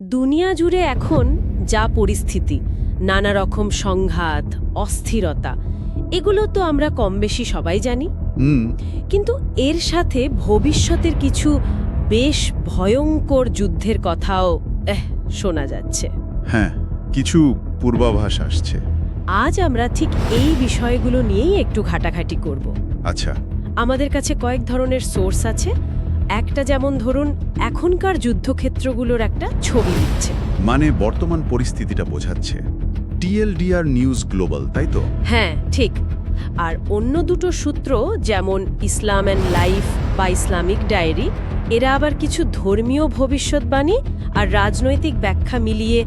দুনিয়া জুড়ে এখন যা পরিস্থিতি নানা রকম সংঘাত অস্থিরতা এগুলো তো আমরা কম বেশি সবাই জানি। কিন্তু এর সাথে ভবিষ্যতের কিছু বেশ ভয়ঙ্কর যুদ্ধের কথাও শোনা যাচ্ছে। হ্যাঁ কিছু পূর্বাভাস আসছে। আজ আমরা ঠিক এই বিষয়গুলো নিয়েই একটু ঘাটাঘাটি করব। আচ্ছা। আমাদের কাছে কয়েক ধরনের সোর্স আছে একটা যেমন ধরুন এখনকার যুদ্ধক্ষেত্রগুলোর একটা ছবি দিচ্ছে। মানে বর্তমান পরিস্থিতিটা বোঝাচ্ছে। টিএলডিআর নিউজ গ্লোবাল তাই তো? হ্যাঁ ঠিক। আর অন্য দুটো সূত্র যেমন ইসলাম অ্যান্ড লাইফ বা ইসলামিক ডায়েরি এরা আবার কিছু ধর্মীয় ভবিষ্যৎবাণী আর রাজনৈতিক ব্যাখ্যা মিলিয়ে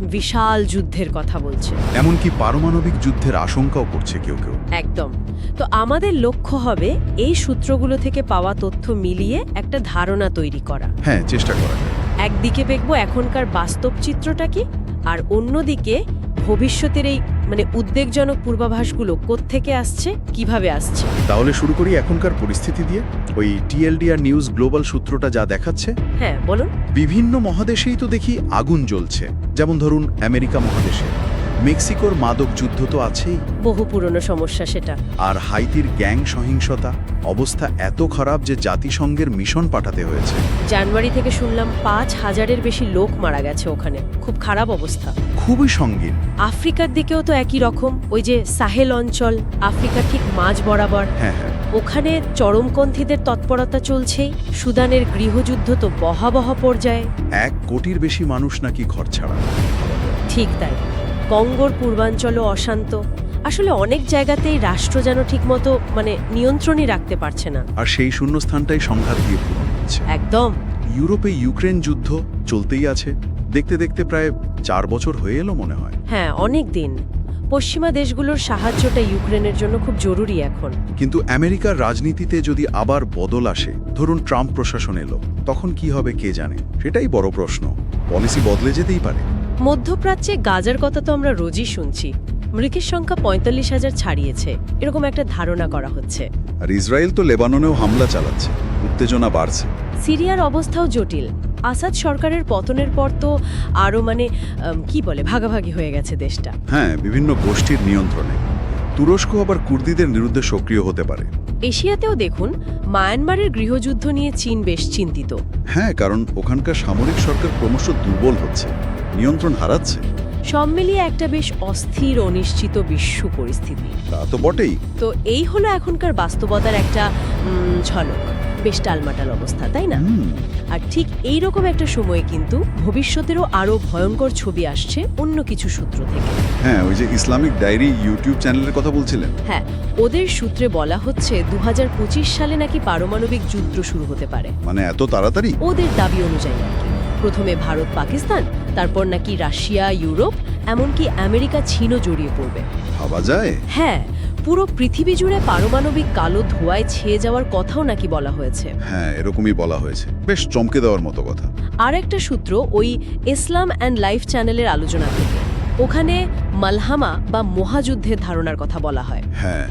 বিশাল যুদ্ধের কথা বলছে। এমনকি পারমাণবিক যুদ্ধের আশঙ্কাও করছে কেউ কেউ। একদম। তো আমাদের লক্ষ্য হবে এই সূত্রগুলো থেকে পাওয়া তথ্য মিলিয়ে একটা ধারণা তৈরি করা। হ্যাঁ চেষ্টা করা। একদিকে দেখব এখনকার বাস্তব চিত্রটা কি আর অন্যদিকে ভবিষ্যতের এই মানে উদ্বেগজনক পূর্বাভাসগুলো কোত্থেকে আসছে কীভাবে আসছে? তাহলে শুরু করি এখনকার পরিস্থিতি দিয়ে। ওই টিএলডিআর নিউজ গ্লোবাল সূত্রটা যা দেখাচ্ছে হ্যাঁ বলুন। বিভিন্ন মহাদেশেই তো দেখি আগুন জ্বলছে। যেমন ধরুন আমেরিকা মহাদেশে। মেক্সিকোর মাদক যুদ্ধ তো আছেই। বহু পুরনো সমস্যা সেটা। আর হাইতির গ্যাং সহিংসতা অবস্থা এত খারাপ যে জাতিসংঘের মিশন পাঠাতে হয়েছে। জানুয়ারি থেকে শুনলাম পাঁচ হাজারের বেশি লোক মারা গেছে ওখানে। খুব খারাপ অবস্থা। খুবই সঙ্গীন। আফ্রিকার দিকেও তো একই রকম। ওই যে সাহেল অঞ্চল আফ্রিকার ঠিক মাঝ বরাবর। হ্যাঁ হ্যাঁ। ওখানে চরমপন্থীদের তৎপরতা চলছেই। সুদানের গৃহযুদ্ধ তো বহাবহ পর্যায়ে। এক কোটির বেশি মানুষ নাকি ঘর ছাড়া। ঠিক তাই। কঙ্গোর পূর্বাঞ্চলও অশান্ত। আসলে অনেক জায়গাতেই রাষ্ট্র যেন ঠিকমতো মানে নিয়ন্ত্রণই রাখতে পারছে না। আর সেই শূন্যস্থানটাই সংঘাত দিয়ে পূরণ হচ্ছে একদম। ইউরোপে ইউক্রেন যুদ্ধ চলতেই আছে। দেখতে দেখতে প্রায় চার বছর হয়ে এলো মনে হয়। হ্যাঁ অনেক দিন। পশ্চিমা দেশগুলোর সাহায্যটা ইউক্রেনের জন্য খুব জরুরি এখন। কিন্তু আমেরিকার রাজনীতিতে যদি আবার বদল আসে ধরুন ট্রাম্প প্রশাসন এলো তখন কি হবে কে জানে? সেটাই বড় প্রশ্ন। পলিসি বদলে যেতেই পারে। মধ্যপ্রাচ্যে গাজার কথা তো আমরা রোজই শুনছি। মৃতের সংখ্যা পঁয়তাল্লিশ হাজার ছাড়িয়েছে। এরকম একটা ধারণা করা হচ্ছে। আর ইসরায়েল তো লেবাননেও হামলা চালাচ্ছে। উত্তেজনা বাড়ছে। সিরিয়ার অবস্থাও জটিল। আসাদ সরকারের পতনের পর তো আরও মানে কি বলে ভাগাভাগি হয়ে গেছে দেশটা। হ্যাঁ বিভিন্ন গোষ্ঠীর নিয়ন্ত্রণে। তুরস্ক আবার কুর্দিদের বিরুদ্ধে সক্রিয় হতে পারে। এশিয়াতেও দেখুন মায়ানমারের গৃহযুদ্ধ নিয়ে চীন বেশ চিন্তিত। হ্যাঁ কারণ ওখানকার সামরিক সরকার ক্রমশ দুর্বল হচ্ছে। নিয়ন্ত্রণ হারাচ্ছে। সব মিলিয়ে একটা বেশ অস্থির অনিশ্চিত বিশ্ব পরিস্থিতি। তা তো বটেই। তো এই হলো এখনকার বাস্তবতার একটা ঝলক। বেশ টালমাটাল অবস্থা তাই না? আর ঠিক এই রকম একটা সময়ে কিন্তু ভবিষ্যতেরও আরও ভয়ঙ্কর ছবি আসছে অন্য কিছু সূত্র থেকে। হ্যাঁ ওই যে ইসলামিক ডায়েরি ইউটিউব চ্যানেলের কথা বলছিলেন। হ্যাঁ ওদের সূত্রে বলা হচ্ছে দু হাজার পঁচিশ সালে নাকি পারমাণবিক যুদ্ধ শুরু হতে পারে। মানে এত তাড়াতাড়ি? ওদের দাবি অনুযায়ী আর কি। প্রথমে ভারত পাকিস্তান তারপর নাকি রাশিয়া ইউরোপ এমনকি আমেরিকা চীনও জড়িয়ে পড়বে। ভাবা যায়? হ্যাঁ পুরো পৃথিবী জুড়ে পারমাণবিক কালো ধোঁয়ায় ছেয়ে যাওয়ার কথাও নাকি বলা হয়েছে। হ্যাঁ এরকমই বলা হয়েছে। বেশ চমকে দেওয়ার মতো কথা। আর একটা সূত্র ওই ইসলাম অ্যান্ড লাইফ চ্যানেলের আলোচনা থেকে। ওখানে মালহামা বা মহাযুদ্ধের ধারণার কথা বলা হয়। হ্যাঁ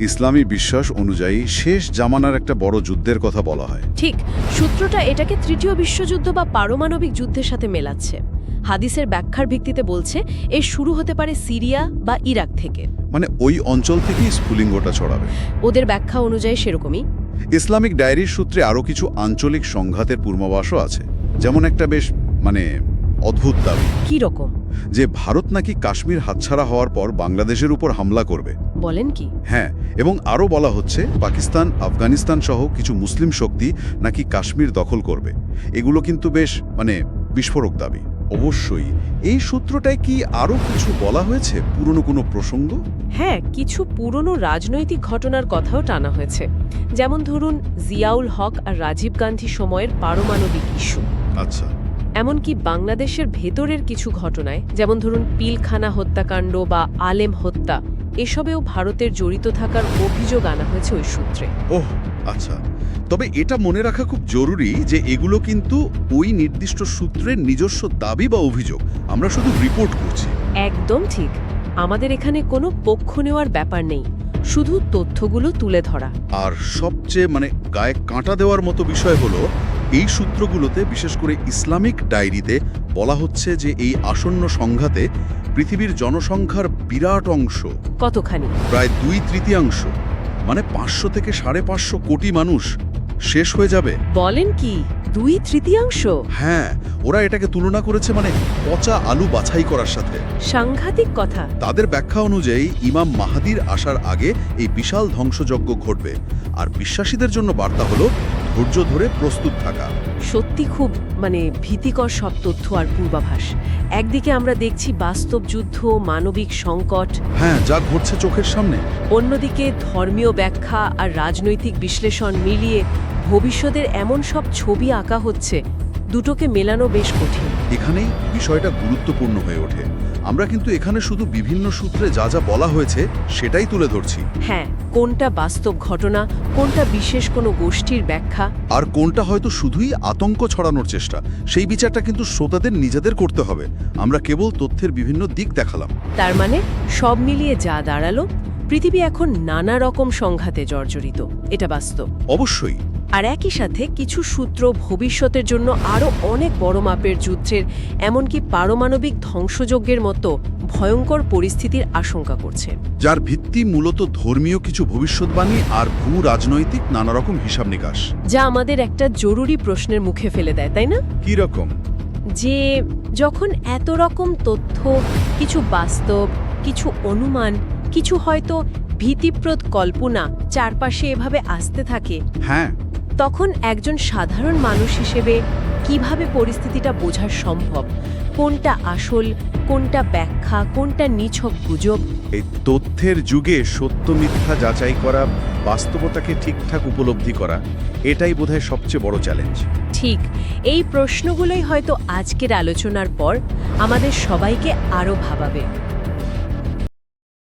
ইসলামী বিশ্বাস অনুযায়ী শেষ জামানার একটা বড় যুদ্ধের কথা বলা হয়। ঠিক সূত্রটা এটাকে তৃতীয় বিশ্বযুদ্ধ বা পারমাণবিক যুদ্ধের সাথে মেলাচ্ছে। হাদিসের ব্যাখ্যার ভিত্তিতে বলছে এর শুরু হতে পারে সিরিয়া বা ইরাক থেকে। মানে ওই অঞ্চল থেকেই স্ফুলিঙ্গটা ছড়াবে। ওদের ব্যাখ্যা অনুযায়ী সেরকমই। ইসলামিক ডায়েরির সূত্রে আরও কিছু আঞ্চলিক সংঘাতের পূর্বাভাসও আছে। যেমন একটা বেশ মানে অদ্ভুত দাবি। কি রকম? যে ভারত নাকি কাশ্মীর হাতছাড়া হওয়ার পর বাংলাদেশের উপর হামলা করবে। বলেন কি? হ্যাঁ এবং আরও বলা হচ্ছে পাকিস্তান আফগানিস্তান সহ কিছু মুসলিম শক্তি নাকি কাশ্মীর দখল করবে। এগুলো কিন্তু বেশ মানে বিস্ফোরক দাবি। অবশ্যই এই সূত্রটায় কি আরও কিছু বলা হয়েছে? পুরনো কোনো প্রসঙ্গ? হ্যাঁ কিছু পুরনো রাজনৈতিক ঘটনার কথাও টানা হয়েছে। যেমন ধরুন জিয়াউল হক আর রাজীব গান্ধী সময়ের পারমাণবিক ইস্যু। আচ্ছা। এমনকি বাংলাদেশের ভেতরের কিছু ঘটনায় যেমন ধরুন পিলখানা হত্যাকাণ্ড বা আলেম হত্যা এসবেও ভারতের জড়িত থাকার অভিযোগ আনা হয়েছে ওই সূত্রে। ওহ আচ্ছা। তবে এটা মনে রাখা খুব জরুরি যে এগুলো কিন্তু ওই নির্দিষ্ট সূত্রের নিজস্ব দাবি বা অভিযোগ। আমরা শুধু রিপোর্ট করছি। একদম ঠিক। আমাদের এখানে কোনো পক্ষ নেওয়ার ব্যাপার নেই। শুধু তথ্যগুলো তুলে ধরা। আর সবচেয়ে মানে গায়ে কাঁটা দেওয়ার মতো বিষয় হলো এই সূত্রগুলোতে বিশেষ করে ইসলামিক ডায়েরিতে বলা হচ্ছে যে এই আসন্ন সংঘাতে পৃথিবীর জনসংখ্যার বিরাট অংশ কতখানি? প্রায় দুই তৃতীয়াংশ মানে পাঁচশো থেকে সাড়ে পাঁচশো কোটি মানুষ শেষ হয়ে যাবে। বলেন কি দুই তৃতীয়াংশ? হ্যাঁ ওরা এটাকে তুলনা করেছে মানে পচা আলু বাছাই করার সাথে। সাংঘাতিক কথা। তাদের ব্যাখ্যা অনুযায়ী ইমাম মাহাদির আসার আগে এই বিশাল ধ্বংসযজ্ঞ ঘটবে। আর বিশ্বাসীদের জন্য বার্তা হলো ধৈর্য ধরে প্রস্তুত থাকা। সত্যি খুব মানে ভীতিকর সব তথ্য আর পূর্বাভাস। একদিকে আমরা দেখছি বাস্তব যুদ্ধ মানবিক সংকট। হ্যাঁ যা ঘটছে চোখের সামনে। অন্যদিকে ধর্মীয় ব্যাখ্যা আর রাজনৈতিক বিশ্লেষণ মিলিয়ে ভবিষ্যতের এমন সব ছবি আঁকা হচ্ছে দুটোকে মেলানো বেশ কঠিন। এখানেই বিষয়টা গুরুত্বপূর্ণ হয়ে ওঠে। আমরা কিন্তু এখানে শুধু বিভিন্ন সূত্রে যা যা বলা হয়েছে সেটাই তুলে ধরছি। হ্যাঁ কোনটা বাস্তব ঘটনা কোনটা বিশেষ কোনো গোষ্ঠীর ব্যাখ্যা? আর কোনটা হয়তো শুধুই আতঙ্ক ছড়ানোর চেষ্টা সেই বিচারটা কিন্তু শ্রোতাদের নিজেদের করতে হবে। আমরা কেবল তথ্যের বিভিন্ন দিক দেখালাম। তার মানে সব মিলিয়ে যা দাঁড়াল পৃথিবী এখন নানা রকম সংঘাতে জর্জরিত। এটা বাস্তব। অবশ্যই। আর একই সাথে কিছু সূত্র ভবিষ্যতের জন্য আরও অনেক বড় মাপের যুদ্ধের এমনকি পারমাণবিক ধ্বংসযজ্ঞের মতো ভয়ঙ্কর পরিস্থিতির আশঙ্কা করছে। যার ভিত্তি মূলত ধর্মীয় কিছু ভবিষ্যৎবাণী আর ভূ রাজনৈতিক নানা রকম হিসাব নিকাশ। যা আমাদের একটা জরুরি প্রশ্নের মুখে ফেলে দেয় তাই না? কি রকম? যে যখন এত রকম তথ্য কিছু বাস্তব কিছু অনুমান কিছু হয়তো ভীতিপ্রদ কল্পনা চারপাশে এভাবে আসতে থাকে হ্যাঁ। তখন একজন সাধারণ মানুষ হিসেবে কীভাবে পরিস্থিতিটা বোঝা সম্ভব? কোনটা আসল কোনটা ব্যাখ্যা কোনটা নিছক গুজব? এই তথ্যের যুগে সত্য মিথ্যা যাচাই করা বাস্তবতাকে ঠিকঠাক উপলব্ধি করা এটাই বোধহয় সবচেয়ে বড় চ্যালেঞ্জ ঠিক এই প্রশ্নগুলোই হয়তো আজকের আলোচনার পর আমাদের সবাইকে আরও ভাবাবে।